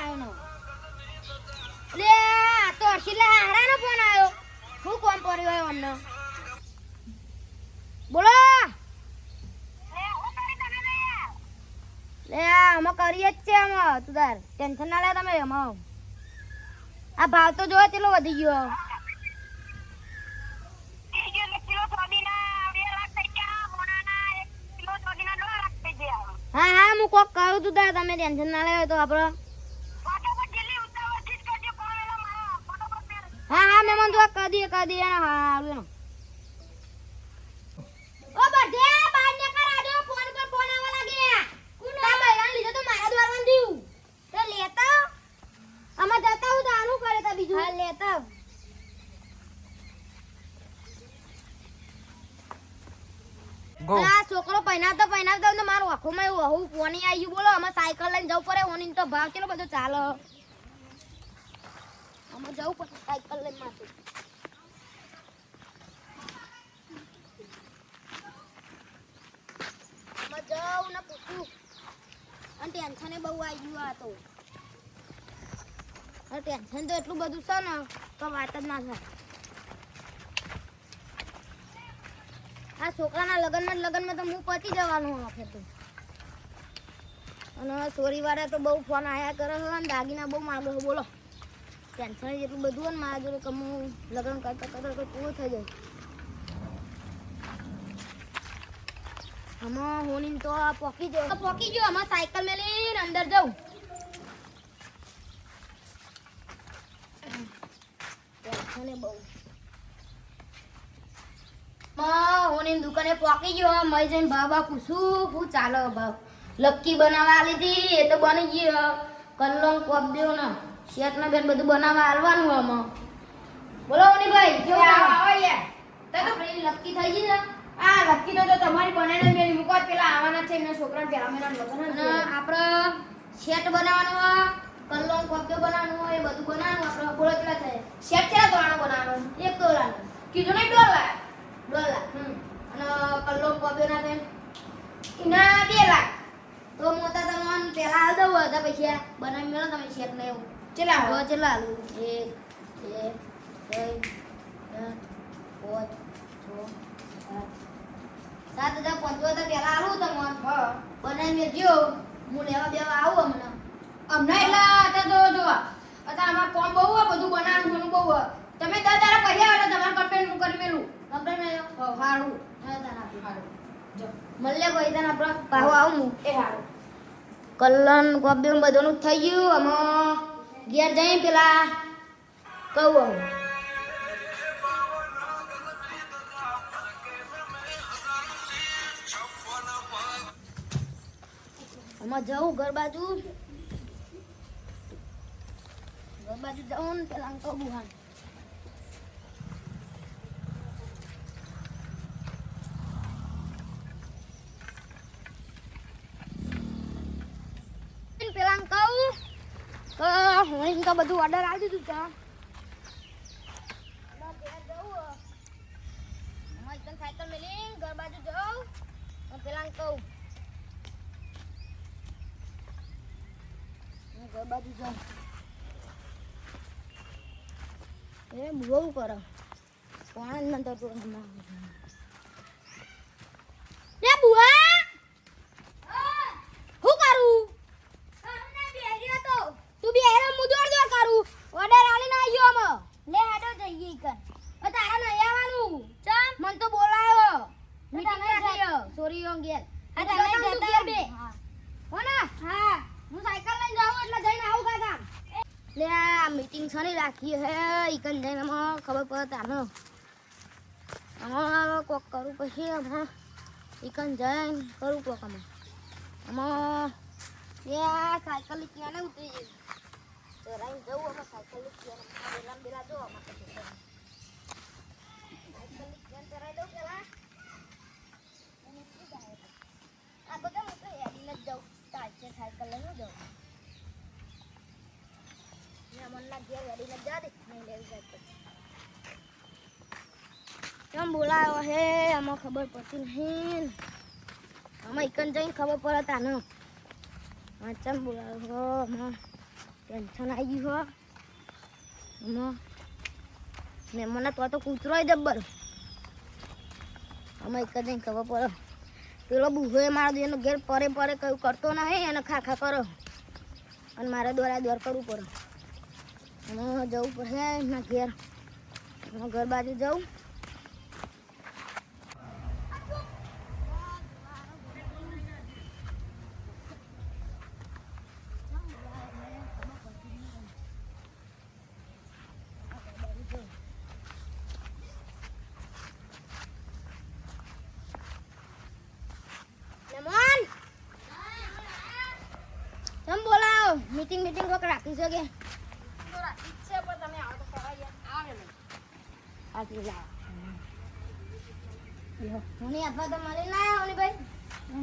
આવ્યો લે, આ ફોન આવ્યો હું કોમ પડ્યો લે અમે કરીએ જ છે અમે. આ ભાવ તો જોયો કેટલો વધી ગયો. હા હા, હું કોક કરું તું તાર. તમે ટેન્શન ના લેવાય તો આપણો. મહેમાન તો કરી દઈએ કરી દઈએ હા આવ્યો ને ઓ બધે બાર ને કરા દો ફોન પર ફોન આવવા લાગે તા બૈરાન લીધો તો મારા દ્વારમાં દીઉ તો લેતા. આમાં જતા હું તો આનું કરે તા બીજું. હા લેતા. આ છોકરો પહેનાવતો પહેનાવતો તો મારું આંખોમાં એવું આવું પોની આવી ગયું બોલો અમે સાયકલ લઈને જવું પડે હોની તો ભાવ કેટલો બધો ચાલો. અમે જવું પડે સાયકલ લઈને માથું. જાઉં ને પૂછું. અને ટેન્શન બહુ આવી ગયું આ તો. અને ટેન્શન તો એટલું બધું છે ને, તો વાત જ ના થાય. આ છોકરાના લગ્નમાં લગ્નમાં તો હું પતી જવાનું આખે તો. અને સોરી વાળા તો બહુ ફોન આયા કરે છે અને દાગીના બહુ માગે બોલો. ટેન્શન જેટલું બધું હોય ને મારા જોડે કે હું લગ્ન કરતા કરતા તો પૂરું થઈ જાય. આમાં હોની તો પોકી જો પોકી ગયો આમાં સાયકલ મેલીને અંદર જાઉં. ને બહુ. હોની દુકાને પોકી ગયો. મય જઈને ભાવ બા પૂછું હું ચાલો ભાવ? લક્કી બનાવવા હતી એ તો બની ગયો. કલ્લોંગ કોપ દેવો ને શેટ ને બેન બધું બનાવવા આલવાનું આમાં. બોલો હોનીભાઈ કેવું? આપણી લક્કી થઈ ગઈ ને આ લકી તો તમારી બનાવીને મેરી મૂકવા પેલા આવવાના છે એમના છોકરાને પેલા મેરા લગ્ન અને આપણે શેટ બનાવવાનો હોય કલ્લોંગ કોપ્યો બનાવવાનું હોય એ બધું બનાવવાનું આપણે બોલો કેટલા થાય. સેટ કેટલા તોરણ બનાવવાનો? એક તોલાનો કીધું નહીં ડોલા ડોલા હમ. અને કલ્લોંગ કોપ્યો ના થાય? એના બે લાખ. તો મોટા તમને પેલા હાલ દઉં હતા પૈસા. બનાવી મેળો તમે શેટ ને એવું. કેટલા હવે? કેટલા આલું. એક બે ત્રણ પાંચ છ સાત સાત હજાર પાંચસો તો પેલા આવું તમને હા. મેં જો હું લેવા બેવા આવું અમને અમને એટલે અત્યારે તો જો અત્યારે અમારે કોમ બહુ હોય બધું બનાવવાનું ઘણું બહુ હોય. તમે દસ તારા કહી આવો તમારે કમ્પ્લેન હું કરી મેલું. કમ્પ્લેન મેં હારું. હારું જો. મળે કોઈ તને આપણે પાહો આવું હું. એ હારું. કલન કોબી બધું થઈ ગયું. આમાં ઘેર જઈ પેલા કહું હું આમાં જવું ઘર બાજુ ઘર બાજુ જવું ને પેલા કહું હા પેલા કહું, તો હું તો બધું ઓર્ડર આવી દીધું ત્યાં સાયકલ મેલી ઘર બાજુ હું પેલા કહું હું ઘર બાજુ જાઉં એમ બહુ કરો. કોણ જ નતો તો હમણાં લે બુઆ હું કરું તું બી હેરો હું દોડ દોડ કરું ઓર્ડર આલીને આવ્યો અમે લે હેડો જઈએ કર ઓ તારા નહીં આવવાનું ચમ મન તો બોલાયો મીટિંગ રાખી સોરી યોંગ ગેર આ તમે જતા બે હો ને હા હું સાયકલ લઈને જાઉં એટલે જઈને આવું કાકા લે આ મીટિંગ છે રાખી હે ઈકન જઈને એમાં ખબર પડે તાનો આમાં. કોક કરું પછી આમાં. ઈકન જઈને કરું કોક આમાં. આમાં સાયકલ ક્યાં ને ઉતરી જઈ ચરાઈને જવું અમે સાયકલ ક્યાં બેલા બેલા જો આમાં પછી સાયકલ ક્યાં ચરાઈ દઉં પેલા અને ઉતરી જાય. આ બધા હું તો હેડીને જ જાઉં ચાલશે સાયકલ લઈને જાઉં મેં મનના ઘેર હે? આમાં ખબર પડતી નહીં. આમાં એકન જઈને ખબર પડે તાને. હા ચમ બોલાયો હો? આમાં ટેન્શન આવી ગયું હો. એમાં ને મને તો તો કૂતરો જબ્બર. અમે એક જ ખબર પડે. પેલો બુહો એ મારા એનો ઘેર પરે પરે કયું કરતો નહીં, એને ખા ખા કરો. અને મારે દોરા દોર કરવું પડે. અને જવું પડશે એમના ઘેર. એમના ઘર બાજુ જવું. મેમન તમ બોલાવો. મીટિંગ મીટિંગ કોક રાખી છે આટલું લાવો. મને આપવા તો મળી ના આવ્યો ભાઈ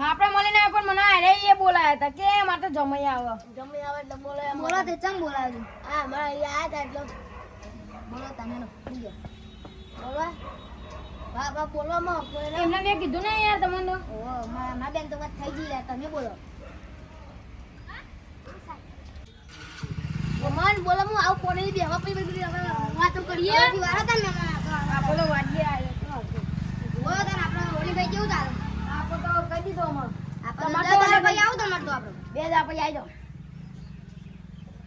આપણે મળીને આવ્યા પણ મને અરે એ બોલાયા હતા કે મારે તો જમાઈ આવે. જમાઈ આવે એટલે બોલો બોલો તે ચમ બોલાવ્યું હા મારા અહીંયા હતા એટલે. બોલો તને નો બોલો. બા બા બોલવામાં એમને મેં કીધું ને યાર તમને. ઓ મારા મા બેન તો વાત થઈ ગઈ યાર તમે બોલો. મન બોલો હું આવું કોને બેહવા પછી બધી વાતો કરીએ. તને મેં આપણે તો વાડીએ આવ્યો બોલો તને આપણે ભાઈ કેવું ચાલે? આપો તો કહી દીધો અમાર તમારે તો ભાઈ આવો તમારે તો આપણો બે જ આપણે આવી જાઓ.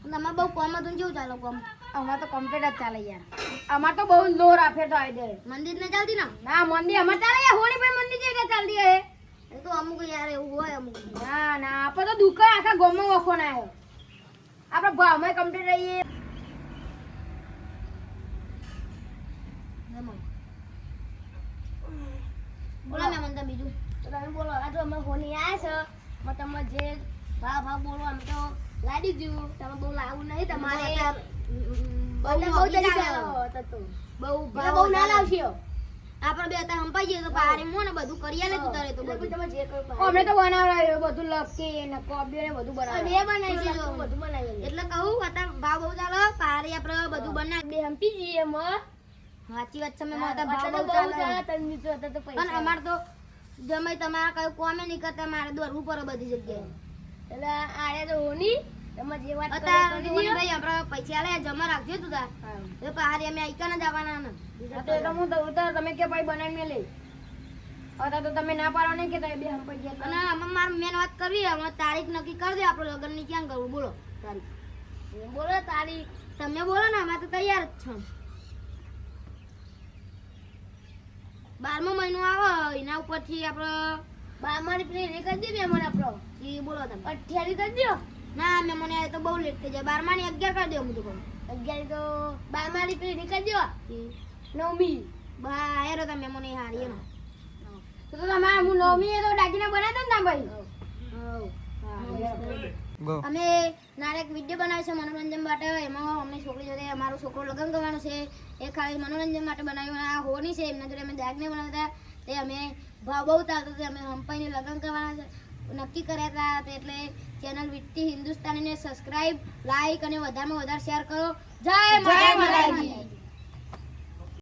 તમારે બહુ કોમ હતું કેવું ચાલે કોમ? અમારે તો કમ્પ્લીટ જ ચાલે યાર. અમારે તો બહુ જોર આપે તો આવી જાય મંદિર ને ચાલતી ના? ના મંદિર અમારે ચાલે યાર. હોળી ભાઈ મંદિર જેવી ચાલતી હે. એ તો અમુક યાર એવું હોય અમુક. ના ના આપણે તો દુકાન આખા ગામમાં વખો ના આવ્યો આપણે ભાવમાં કમ્પ્લીટ રહીએ એમાં. બોલો. મેં મને બીજું. તો તમે બોલો. આ તો અમે હોની આવ્યા છે. માં તમે જે ભાવ ભાવ બોલો અમે તો લાડી દીધું તમે બહુ લાવું નહીં તમારે. બહુ બહુ ના લાવશો. આપણે બે હતા હંપાઈ જઈએ તો પારે મો ને બધું કરી આલે તું તારે તો બધું. અમે તો બનાવડાવ્યો બધું લપકી ને કોબીઓ ને બધું બનાવ્યું મેં બનાવી દીધું બધું બનાવી એટલે કહું હતા ભાવ બહુ ચાલો પારે આપણે બધું બનાવી. બે હંપી જઈએ એમાં સાચી વાત છે મેં અત્યારે ભાવ બહુ ચાલે તમે તો અત્યારે તો પણ અમાર તો જમાઈ તમારા કયું કોમે નહીં કરતા મારે દોરવું પડે બધી જગ્યાએ. એટલે આરે તો હોની તમે જે વાત કરી અત્યારે કરી ઓલી દીધી. ભાઈ આપણે પૈસા લે જમા રાખજો તું તાર. હા. એ અમે આઈકા જ આવવાના ને. તો એ હું તો ઉતાર તમે કે ભાઈ બનાવીને લઈ. અત્યારે તો તમે ના પાડો નહીં કે તમે બે હંપાઈ ગયા અને આમાં મારે મેન વાત કરવી હવે તારીખ નક્કી કરી દે આપણો લગ્નની ક્યાં કરવું બોલો. તારીખ. બોલો તારીખ. તમે બોલો ને અમે તો તૈયાર જ છો. બારમો મહિનો આવે એના ઉપરથી આપણે બારમાની પેલી કરી દઈએ મને આપણો એ બોલો તમે. અઠ્યાવી કરી દો? ના મેં મને તો બહુ લેટ થઈ જાય. બારમાની અગિયાર કરી દો હું તો કહું અગિયાર તો બારમાની પેલી કરી દો? નવમી. બા હેરો તમે મને હારી એનો તો તો તમારે હું નવમી એ તો દાગીના બનાવતા ને ભાઈ? ગો અમે નારે એક વીડિયો બનાવ્યો છે મનોરંજન માટે. એમાં અમે છોકરી જોડે અમારો છોકરો લગ્ન કરવાનો છે. એ ખાલી મનોરંજન માટે બનાવ્યું આ હોની છે. એમના જોડે અમે દાગ નહીં બનાવતા તે અમે ભાવ બહુ ચાલતો તે અમે હંપાઈને લગ્ન કરવાના નક્કી કર્યા હતા. એટલે ચેનલ વિટ્ટી હિન્દુસ્તાનીને સબસ્ક્રાઇબ લાઈક અને વધારેમાં વધારે શેર કરો. જય માતા માતાજી.